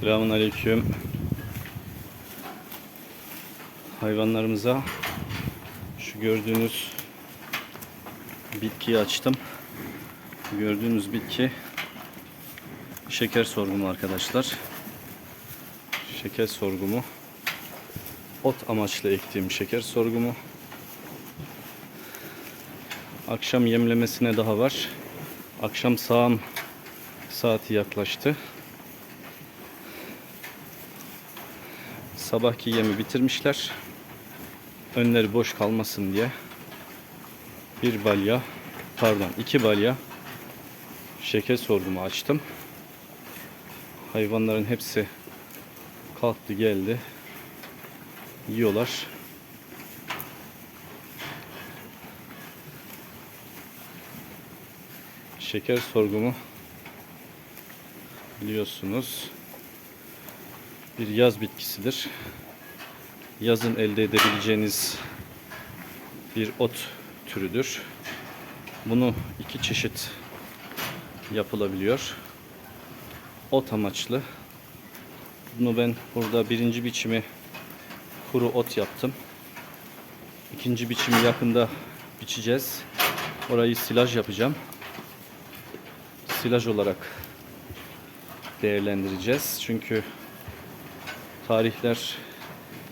Selamun Aleyküm. Hayvanlarımıza şu gördüğünüz bitkiyi açtım. Gördüğünüz bitki şeker sorgumu arkadaşlar. Şeker sorgumu. Ot amaçlı ektiğim şeker sorgumu. Akşam yemlemesine daha var. Akşam sağım saati yaklaştı. Sabahki yemi bitirmişler. Önleri boş kalmasın diye bir balya, pardon iki balya şeker sorgumu açtım. Hayvanların hepsi kalktı geldi. Yiyorlar. Şeker sorgumu biliyorsunuz bir yaz bitkisidir. Yazın elde edebileceğiniz bir ot türüdür. Bunu iki çeşit yapılabiliyor. Ot amaçlı. Bunu ben burada birinci biçimi kuru ot yaptım. İkinci biçimi yakında biçeceğiz. Orayı silaj yapacağım. Silaj olarak değerlendireceğiz. Çünkü tarihler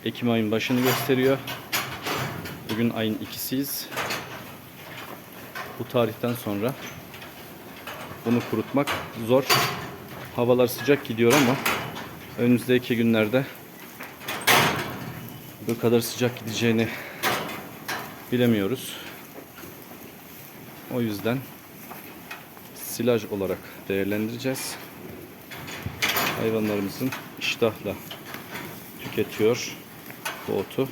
Ekim ayın başını gösteriyor. Bugün ayın ikisiyiz. Bu tarihten sonra bunu kurutmak zor. Havalar sıcak gidiyor ama önümüzdeki günlerde bu kadar sıcak gideceğini bilemiyoruz. O yüzden silaj olarak değerlendireceğiz. Hayvanlarımızın iştahla tüketiyor bu otu.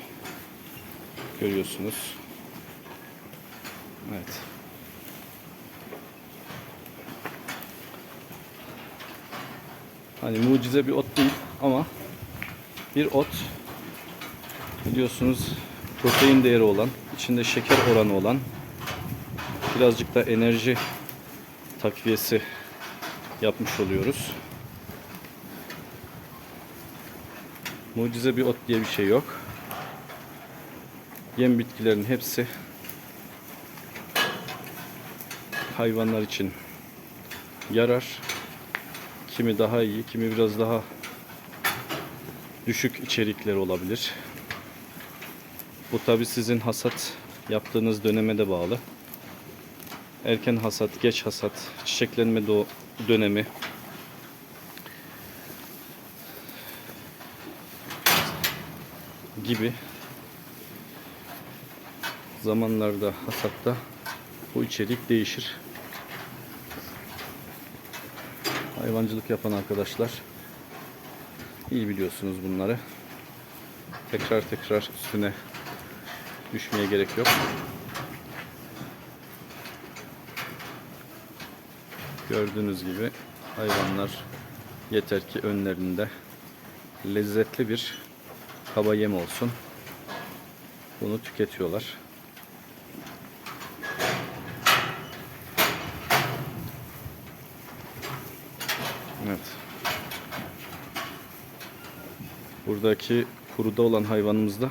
Görüyorsunuz. Evet. Hani mucize bir ot değil ama bir ot biliyorsunuz protein değeri olan, içinde şeker oranı olan birazcık da enerji takviyesi yapmış oluyoruz. Mucize bir ot diye bir şey yok. Yem bitkilerin hepsi hayvanlar için yarar. Kimi daha iyi, kimi biraz daha düşük içerikleri olabilir. Bu tabi sizin hasat yaptığınız döneme de bağlı. Erken hasat, geç hasat, çiçeklenme dönemi gibi zamanlarda hasatta bu içerik değişir. Hayvancılık yapan arkadaşlar iyi biliyorsunuz bunları. Tekrar tekrar üstüne düşmeye gerek yok. Gördüğünüz gibi hayvanlar yeter ki önlerinde lezzetli bir kaba yem olsun. Bunu tüketiyorlar. Evet. Buradaki kuruda olan hayvanımız da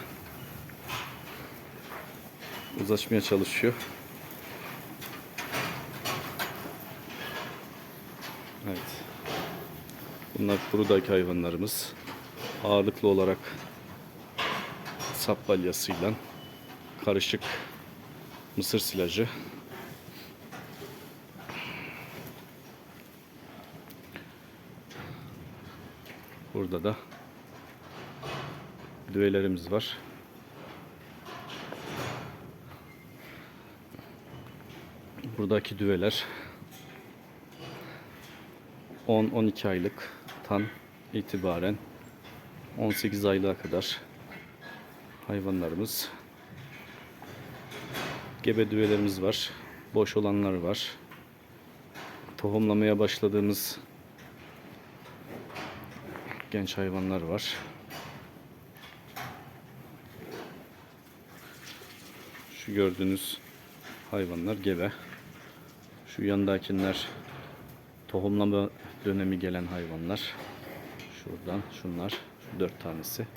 uzlaşmaya çalışıyor. Evet. Bunlar kurudaki hayvanlarımız. Ağırlıklı olarak sap balyasıyla karışık mısır silajı. Burada da düvelerimiz var. Buradaki düveler 10-12 aylık tan itibaren 18 aylığa kadar hayvanlarımız. Gebe düvelerimiz var. Boş olanlar var. Tohumlamaya başladığımız genç hayvanlar var. Şu gördüğünüz hayvanlar gebe. Şu yandakiler tohumlama dönemi gelen hayvanlar. Şuradan şunlar. Şu dört tanesi.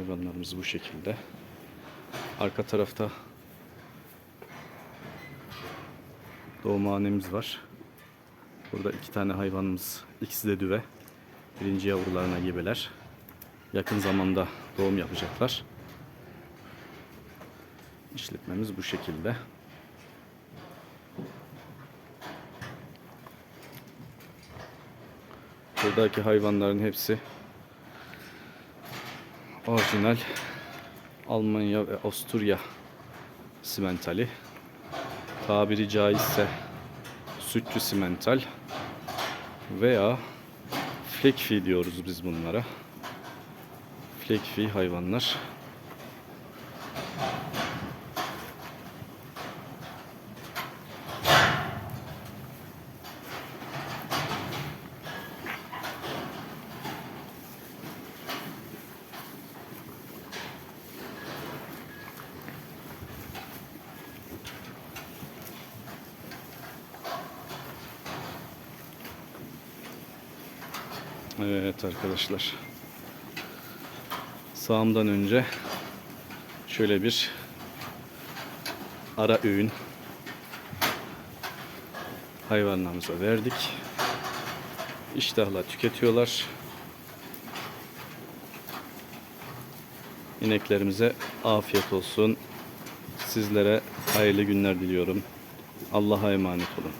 Hayvanlarımız bu şekilde. Arka tarafta doğumhanemiz var. Burada iki tane hayvanımız, ikisi de düve. Birinci yavrularına gebeler. Yakın zamanda doğum yapacaklar. İşletmemiz bu şekilde. Buradaki hayvanların hepsi orijinal Almanya ve Avusturya simentali. Tabiri caizse sütçü simental veya flekfi diyoruz biz bunlara. Flekfi hayvanlar. Evet arkadaşlar. Sağımdan önce şöyle bir ara öğün hayvanlarımıza verdik. İştahla tüketiyorlar. İneklerimize afiyet olsun. Sizlere hayırlı günler diliyorum. Allah'a emanet olun.